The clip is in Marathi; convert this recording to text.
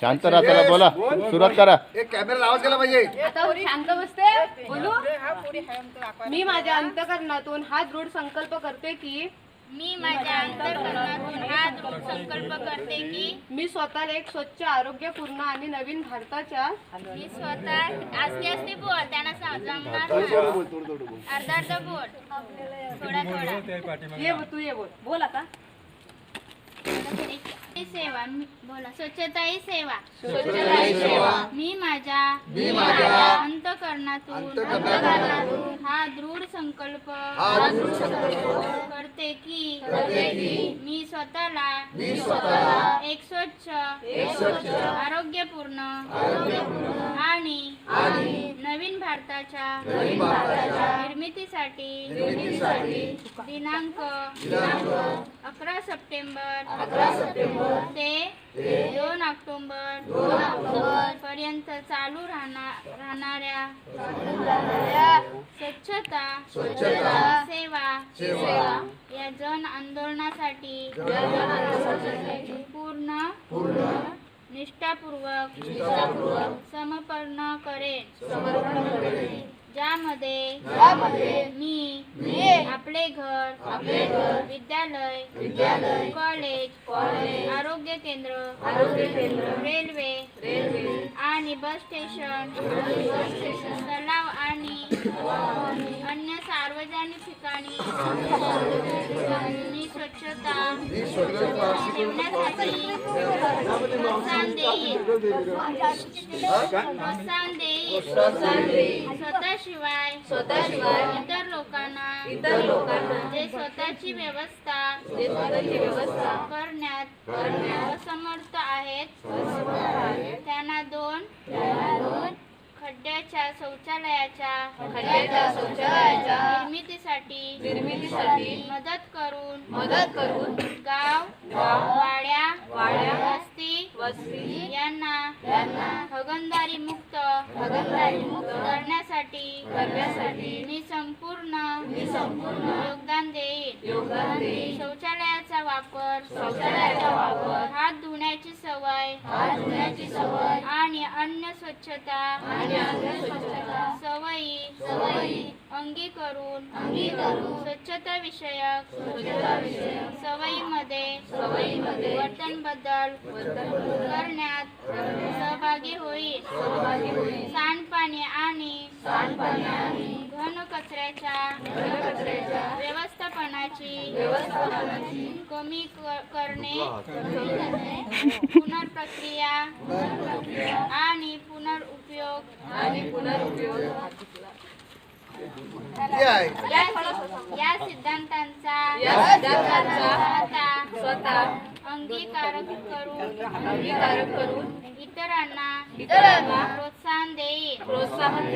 शांत राहा चला बोला. सुरुवात करा. एक कॅमेरा लावाच गेला पाहिजे. आता शांत बसते? बोलू? मी माझ्या अंतकरणातून हा दृढ संकल्प करते की मी माझ्या हा दृढ संकल्प करते की मी स्वतःला एक स्वच्छ आरोग्यपूर्ण आणि नवीन भारताच्या मी स्वतः बोल. त्यांना सा- जमणार नाही. अर्धा अर्धा बोल. थोडा थोडा. ये तू ये बोल. बोल आता. सेवा. मी- बोला. स्वच्छता ही सेवा. मी माझ्या अंतकरणातून हा दृढ संकल्प करते की मी स्वतःला एक स्वच्छ आरोग्यपूर्ण आणि नवीन भारताच्या निर्मितीसाठी दिनांक अकरा सप्टेंबर. ते दोन ऑक्टोबर पर्यंत चालू राहणार राहणाऱ्या स्वच्छता सेवा या जन आंदोलनासाठी पूर्ण निष्ठापूर्वक समर्पण करेन. ज्यामध्ये मी आपले घर विद्यालय कॉलेज आरोग्य केंद्र रेल्वे आणि बस स्टेशन तलाव आणि अन्य सार्वजनिक ठिकाणी स्वच्छता ठेवण्यासाठी स्वतःशिवाय स्वतःशिवाय इतर लोकांना इतर लोकांना जे स्वतःची व्यवस्था जे स्वतःची व्यवस्था करण्यात असमर्थ आहेत. त्यांना दोन खड्ड्याच्या शौचालयाच्या खड्ड्याच्या शौचालयाच्या निर्मितीसाठी निर्मितीसाठी मदत करून मदत करून यांना हगंदारी मुक्त हगंदारी मुक्त करण्यासाठी करण्यासाठी मी संपूर्ण मी संपूर्ण योगदान देईन. योगदान देईन. शौचालयाचा वापर शौचालयाचा वापर हात धुण्याची सवय हात धुण्याची सवय आणि अन्य स्वच्छता आणि अन्य स्वच्छता सवयी सवयी अंगीकरून अंगीकरून स्वच्छता विषयक स्वच्छता विषयक सवयीमध्ये सवयीमध्ये वर्तन बदल करण्यात सहभागी होईल. सांडपाणी आणि सांडपाणी आणि घन कचऱ्याच्या व्यवस्थापनाची व्यवस्थापनाची कमी क- करणे पुनर्प्रक्रिया आणि पुनरुपयोग आणि आहे या. या सिद्धांतांचा स्वतः स्वतः अंगीकार करून अंगीकार करून इतरांना इतरांना प्रोत्साहन देईल. प्रोत्साहन